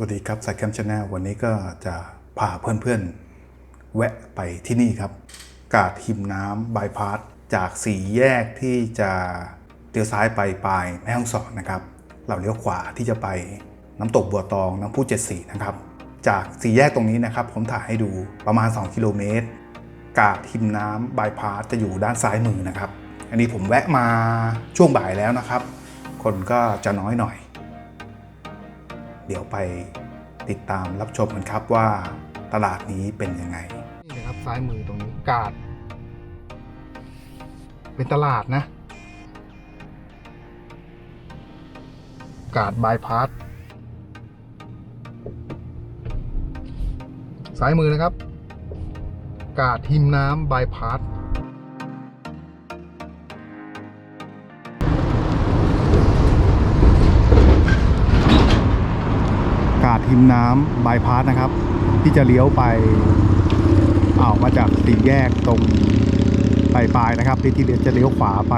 สวัสดีครับสายแคมชาแนลวันนี้ก็จะพาเพื่อนๆ แวะไปที่นี่ครับ กาดหิมน้ำบายพาสจากสี่แยกที่จะเลี้ยวซ้ายไปปลายแม่ฮ่องสอนนะครับ เราเลี้ยวขวาที่จะไปน้ำตกบัวตองน้ำพุเจ็ดสีนะครับ จากสี่แยกตรงนี้นะครับ ผมถ่ายให้ดูประมาณ 2 กิโลเมตร กาดหิมน้ำบายพาสจะอยู่ด้านซ้ายมือนะครับ อันนี้ผมแวะมาช่วงบ่ายแล้วนะครับ คนก็จะน้อยหน่อย เดี๋ยวไปติดตามรับชมกันครับว่าตลาดนี้เป็นยังไง นี่นะครับซ้ายมือตรงนี้กาด เป็นตลาดนะ กาดบายพาสซ้ายมือนะครับ กาดทิมน้ำบายพาส ดทิมน้ำบายพาสนะครับ ที่จะเลี้ยวไปออกมาจากสี่แยกตรงปลายปลายๆนะครับที่ที่จะเลี้ยวขวาไป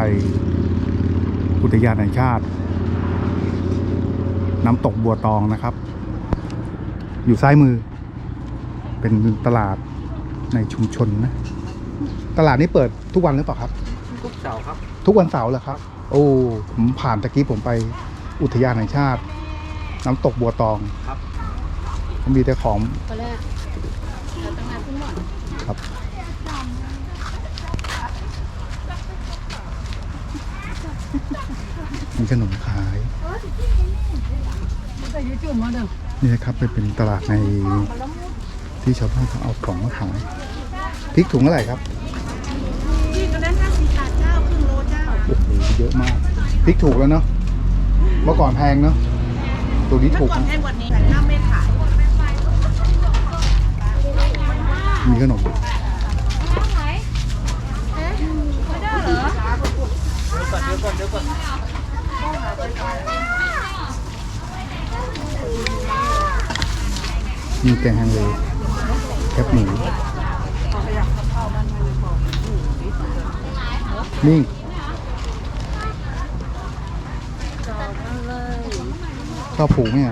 อุทยานแห่งชาติ น้ำตกบัวตองนะครับ อยู่ซ้ายมือ เป็นตลาดในชุมชนนะ ตลาดนี้เปิดทุกวันหรือเปล่าครับ ทุกเสาร์ครับ ทุกวันเสาร์เหรอครับ โอ้ผมผ่านตะกี้ผมไปอุทยานแห่งชาติ น้ำตกบัวตองครับ มีแต่ของครับมีขนมขายนี่นะครับเป็นเป็นตลาดในที่ชาวบ้านเขาเอาของมาขายพริกถุงเท่าไหร่ครับพี่ก็ได้ห้าสิบบาทเจ้าครึ่งโลเจ้าโอ้โหเยอะมากพริกถูกแล้วเนาะเมื่อก่อนแพงเนาะตัวนี้ถูกเมื่อก่อนนะให้วันนี้แต่ถ้าไม่ ขายมีขนมมีแกงฮังเลแคบหมูนี่ข้าวผูเนี่ย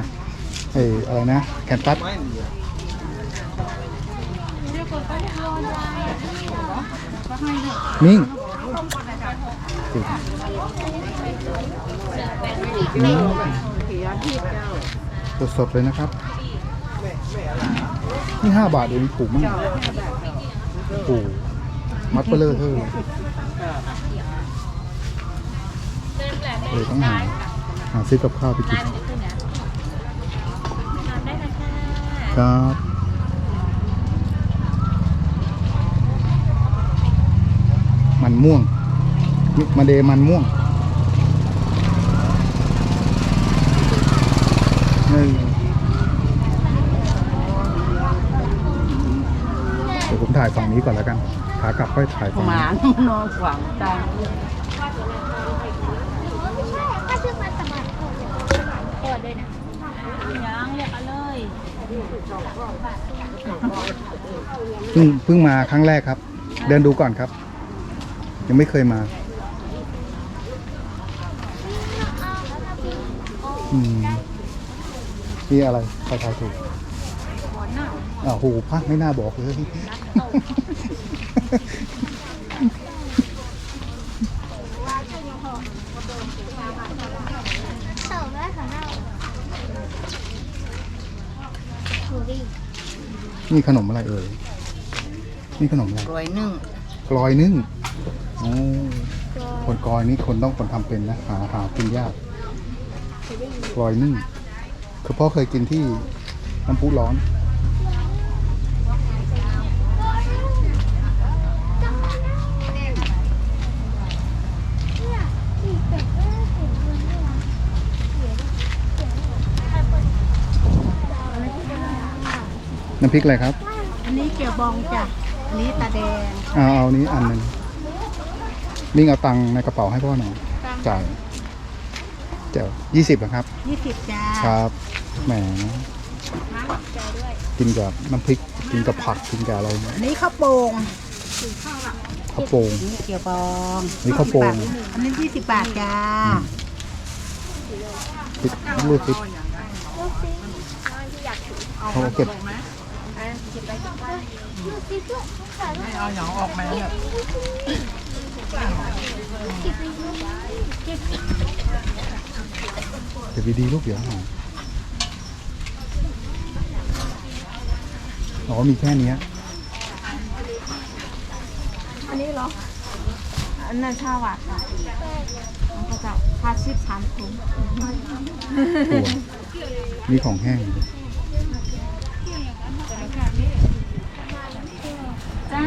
ไอ้อะไรนะ แคนตัส ไม่มีอะนิ่งอืมสดเลยนะครับ นี่ห้าบาทเองถูกมากโอ้โหมัดเปลอเธอเลยต้องหาหาซื้อกับข้าวไปกินครับ มันม่วงมาเดมันม่วงเออเดี๋ยวผมถ่ายฝั่งนี้ก่อนแล้วกัน ขากลับค่อยถ่ายฝั่งหนี้มานนอนขวางตาถ้าชื่อมันสมัครเปิดเลยนะยังเรียกกันเลยเพิ่งเพิ่งมาครั้งแรกครับ เดินดูก่อนครับ ยังไม่เคยมาอืมนี่อะไรใครทายถูกอ้าวโหพักไม่น่าบอกเลย นี่ขนมอะไรเอ่ย นี่ขนมอะไรรวยนึ่ง กลอยนึ่งโอ้คนกลอยนี่คนต้องคนทำเป็นนะหาหากินยากกลอยนึ่งคือพ่อเคยกินที่น้ำพุร้อนน้ำพริกอะไรครับ อันนี้เกี๊ยวบองจ้ะ อันนี้ตาแดงเอาเอานี้อันหนึ่งมิ่งเอาตังค์ในกระเป๋าให้พ่อหน่อยจ่ายเจ้ายี่สิบนะครับ ยี่สิบจ้าครับแหมน้ำใจด้วยกินกับน้ำพริกกินกับผักกินกับอะไรเนี่ยอันนี้ข้าวโป่งข้าวโป่งอันนี้เกี๊ยวบองนี่ข้าวโป่งอันนี้ยี่สิบบาทจ้าพริกลูกพริกลูกซิเขาเก็บ เอาหนองออกมาเนี่ยเก็บดีๆลูกเดี๋ยวหายอ๋อมีแค่เนี้ยอันนี้เหรอ อันนั้นชาวัดค่ะมันก็จะพาชิบสามถุงถั่วมีของแห้ง จ้า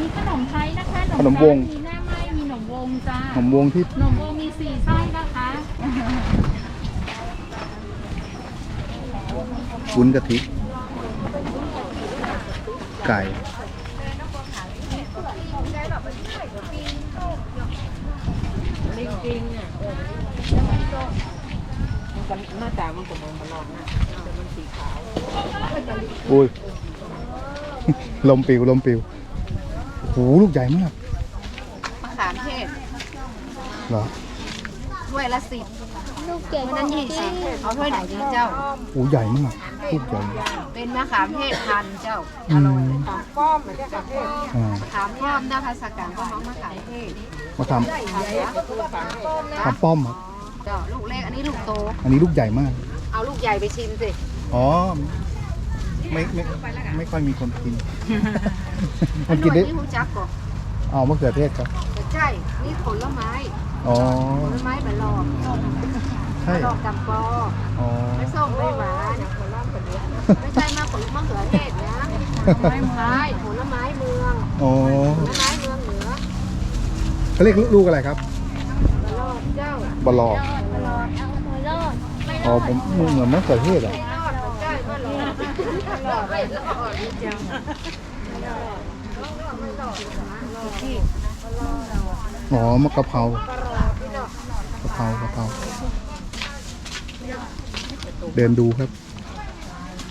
มีขนมไทยนะคะขนมวง มีหน้าไม้มีขนมวงจ้าขนมวงที่ขนมวงมีสี่ไส้นะคะวุ้นกะทิไก่หน้าตามันก็มองตลอดนะแต่มันสีขาวอุ้ยลมปิวลมปิว โอ้โหลูกใหญ่มากมะขามเทศเหรอถ้วยละสิบลูกเก่งวันนั้นยี่สิบเอาถ้วยไหนดีเจ้าโอ้ใหญ่มากลูกใหญ่เป็นมะขามเทศพันธุ์เจ้าอือมร่อยมะขามป้อมเหมือนกันอ่ามะขามป้อมหน้าภาษากลางก็มองมะขามเทศมาทมะขามป้อมนะำทำป้อมเหรอเจ้าลูกเล็กอันนี้ลูกโต อันนี้ลูกใหญ่มาก เอาลูกใหญ่ไปชิมสิอ๋อไม่ไม่ไม่ค่อยมีคนกิน มันกินได้นี่หูจักก่อนอ๋อมะเขือเทศครับใช่นี่ผลไม้อ๋อผลไม้ใบหลอกใช่หเหลรออกจำปออ๋อไม่ส้มไม่หวานไม่ใช่มะผลมะเขือเทศนะไม่ไม้ผลไม้เมืองอ๋อผลไม้เมืองเหนือเขาเรียกลูกอะไรครับตลอดเจ้าบลอดตลอดเอาตัวรอดไม่อ๋อผมเหมือนมะเขือเทศอะ รอดใช่ก็รอดรอดไม่รอดเจ้าอ๋อมะกะเพรากะเพรากะเพราเดินดูครับ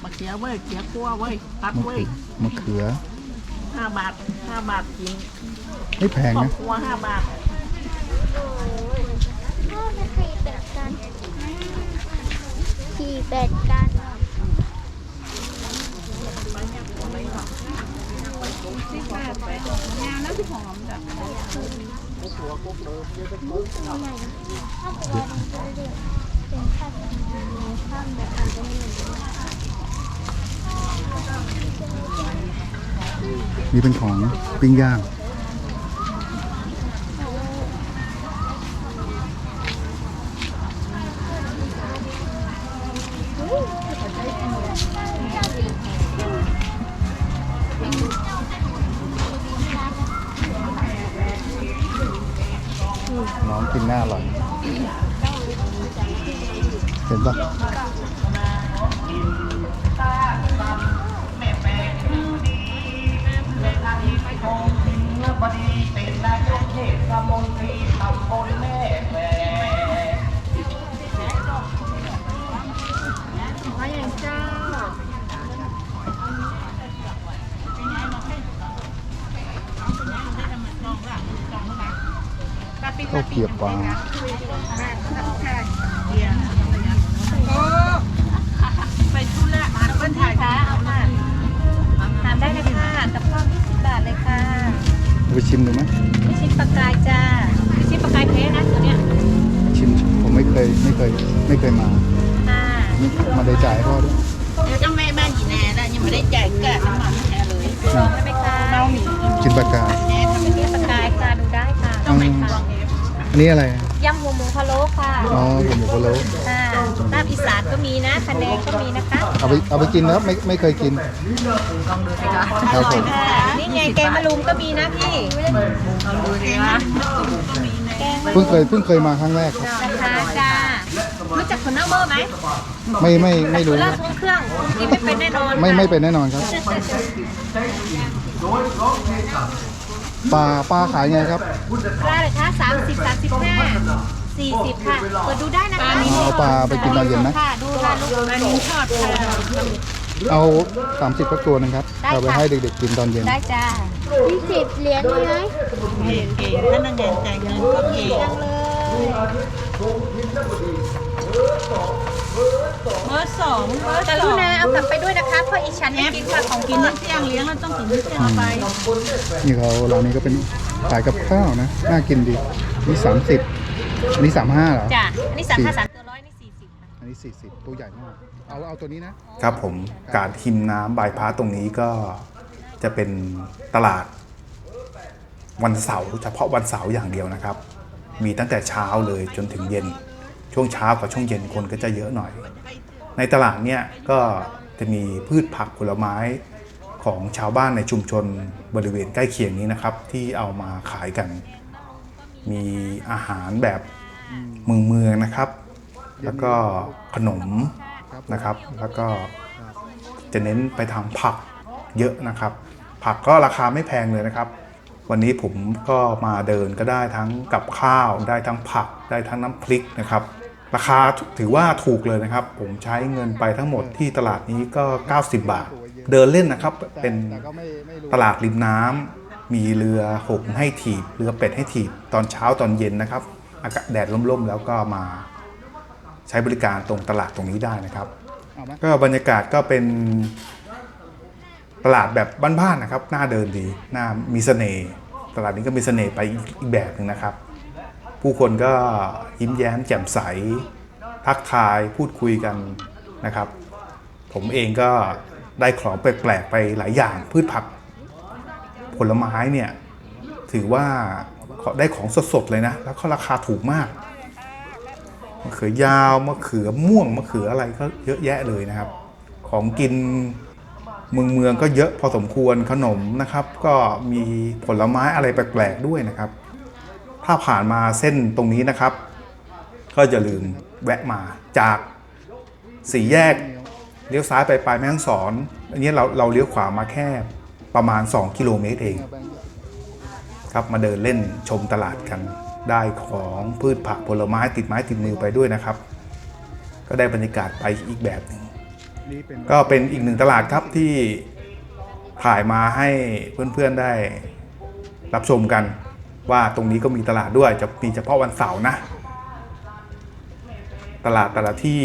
มะเขือเว้ยเขือคั่วเว้ยตัดมะเว้เขืยอมะเขือห้าบาทห้าบาทกินไม่แพงครอบนะครัวห้าบาทพ่อจะขี่เป็ดกั นี่เป็นของปิ้งย่าง น้องกินหน้าอร่อย เห็นปะ มาอย่างเจ้าข้าวเกียบปลาไปทุระมาเปิ้นถ่ายค่ะเอาค่ะทานได้เลยค่ะกับข้าว20บาทเลยค่ะ ไปชิมดูไหมลูกชิ้นปลากรายจ้าลูกชิ้นปลากรายแท้นะตัวเนี้ยชิมผมไม่เคยไม่เคยไม่เคยมาค่ะมาได้จ่ายให้พ่อด้วยเดี๋ยวเจ้าแม่บ้านอีแน่แล้วยังไม่ได้จ่ายกะน้ำมันแท้เลยลองได้ไหมคะเมาหนีกินปลากาแน่ทำไมลูกชิ้นปลากรายค่ะดูได้ค่ะอืมอันนี้อะไรยำหัวหมูพะโล้ค่ะอ๋อผมหมูพะโล้ค่ะลาบอีสานก็มีนะคะแนงก็มีนะคะเอาไปเอาไปกินนะครับไม่ไม่เคยกินครับผมค่ะนี่ไงแกงมะรุมก็มีนะพี่แกงมะรุเพิ่งมเคยเพิ่งเคยมาครั้งแรกครับ นะคะจ้ารู้จักคนเน่าเมอร์ไหมไม่ไม่ไม่รู้ลาบทรงเครื่องกินไม่เป็นแน่นอนไม่ไม่เป็นแน่นอนครับ ปลาปลาขายไงครับ ปลาเลยคะสามสิบสามสิบห้า สี่สิบค่ะเปิดดูได้นะคะอ๋อเอาปลาไปกินตอนเย็นไหมค่ะดูค่ะลูกอันนี้ทอดค่ะเอาสามสิบสักตัวหนึงครับได้ค่ะเอาไปให้เด็กๆกินตอนเย็นได้จ้ามีสิบเหรียญไหมเก่งเก่งพนักงานจ่ายเงินก็เก่งจังเลยเบอร์สองเบอร์กสรุองณาเอากลับไปด้วยนะคะเพราะอีฉันแอไม่ปกินค่ะค่ะขขอองงกิกินนมื้อเที่ยงเลี้ยงเราต้องกินมื้อเที่ยงเอาไปนี่เขาร้านนี้ก็เป็นขายกับข้าวนะ น่ากินดีนี่สามสิบ อันนี้สามห้าเหรอ จ้ะอันนี้สามห้าสามตัวร้อยนี่สี่สิบค่ะอันนี้สี่สิบตัวใหญ่มาก เอาเอาตัวนี้นะ ครับผมการหิมน้ำบายพาสตรงนี้ก็จะเป็นตลาดวันเสาร์เฉพาะวันเสาร์อย่างเดียวนะครับ มีตั้งแต่เช้าเลยจนถึงเย็น ช่วงเช้ากับช่วงเย็นคนก็จะเยอะหน่อย ในตลาดเนี่ยก็จะมีพืชผักผลไม้ของชาวบ้านในชุมชนบริเวณใกล้เคียงนี้นะครับ ที่เอามาขายกัน มีอาหารแบบเมืองเมืองๆนะครับ แล้วก็ขนมนะครับ แล้วก็จะเน้นไปทางผักเยอะนะครับ ผักก็ราคาไม่แพงเลยนะครับ วันนี้ผมก็มาเดินก็ได้ทั้งกับข้าวได้ทั้งผักได้ทั้งน้ำพริกนะครับ ราคาถือว่าถูกเลยนะครับ ผมใช้เงินไปทั้งหมดที่ตลาดนี้ก็ 90 บาท เดินเล่นนะครับเป็นแต่ก็ไม่ไม่รู้ตลาดริมน้ำ มีเรือหงส์ให้ถีบ เรือเป็ดให้ถีบ ตอนเช้าตอนเย็นนะครับอากาศแดดร่มๆ แล้วก็มาใช้บริการตรงตลาดตรงนี้ได้นะครับเอาไหมก็บรรยากาศก็เป็นตลาดแบบบ้านๆนะครับน่าเดินดีน่ามีเสน่ห์ตลาดนี้ก็มีเสน่ห์ไปอีกอีกแบบหนึ่งนะครับ ผู้คนก็ยิ้มแย้มแจ่มใส ทักทายพูดคุยกันนะครับ ผมเองก็ได้ของแปลกๆไปหลายอย่างพืชผัก ผลไม้เนี่ยถือว่าได้ของสดๆเลยนะ แล้วก็ราคาถูกมากมะเขือยาวมะเขือม่วงมะเขืออะไรก็เยอะแยะเลยนะครับ ของกินเมืองเมืองก็เยอะพอสมควรขนมนะครับ ก็มีผลไม้อะไรแปลกๆด้วยนะครับ ถ้าผ่านมาเส้นตรงนี้นะครับ ก็อย่าลืมแวะมาจากสี่แยกเลี้ยวซ้ายไปปลายแม่ฮ่องสอน อันนี้เราเราเลี้ยวขวามาแค่ ประมาณ 2 กิโลเมตรเองเอาแบงค์ครับมาเดินเล่นชมตลาดกัน ได้ของพืชผักผลไม้ติดไม้ติดมือไปด้วยนะครับ ก็ได้บรรยากาศไปอีกแบบหนึ่งนี่เป็นก็เป็นอีกหนึ่งตลาดครับที่ถ่ายมาให้เพื่อนๆได้รับชมกัน ว่าตรงนี้ก็มีตลาดด้วยจะมีเฉพาะวันเสาร์นะ ตลาดแต่ละที่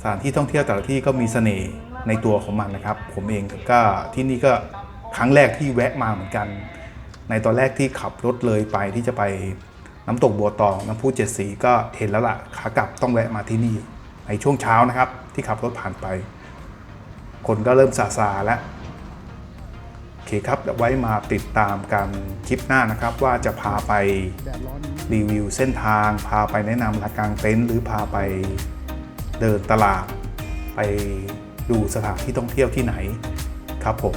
สถานที่ท่องเที่ยวแต่ละที่ก็มีเสน่ห์ในตัวของมันนะครับ ผมเองก็ที่นี่ก็ ครั้งแรกที่แวะมาเหมือนกัน ในตอนแรกที่ขับรถเลยไปที่จะไปน้ำตกบัวตองน้ำพุเจ็ดสีก็เห็นแล้วล่ะขากลับต้องแวะมาที่นี่ ในช่วงเช้านะครับ ที่ขับรถผ่านไป คนก็เริ่มซาซาแล้วโอเคครับเดี๋ยวไว้มาติดตามกันคลิปหน้านะครับ ว่าจะพาไปแดดร้อนนี้รีวิวเส้นทาง พาไปแนะนำร้านกลางเต็นท์หรือพาไปเดินตลาด ไปดูสถานที่ท่องเที่ยวที่ไหนครับผม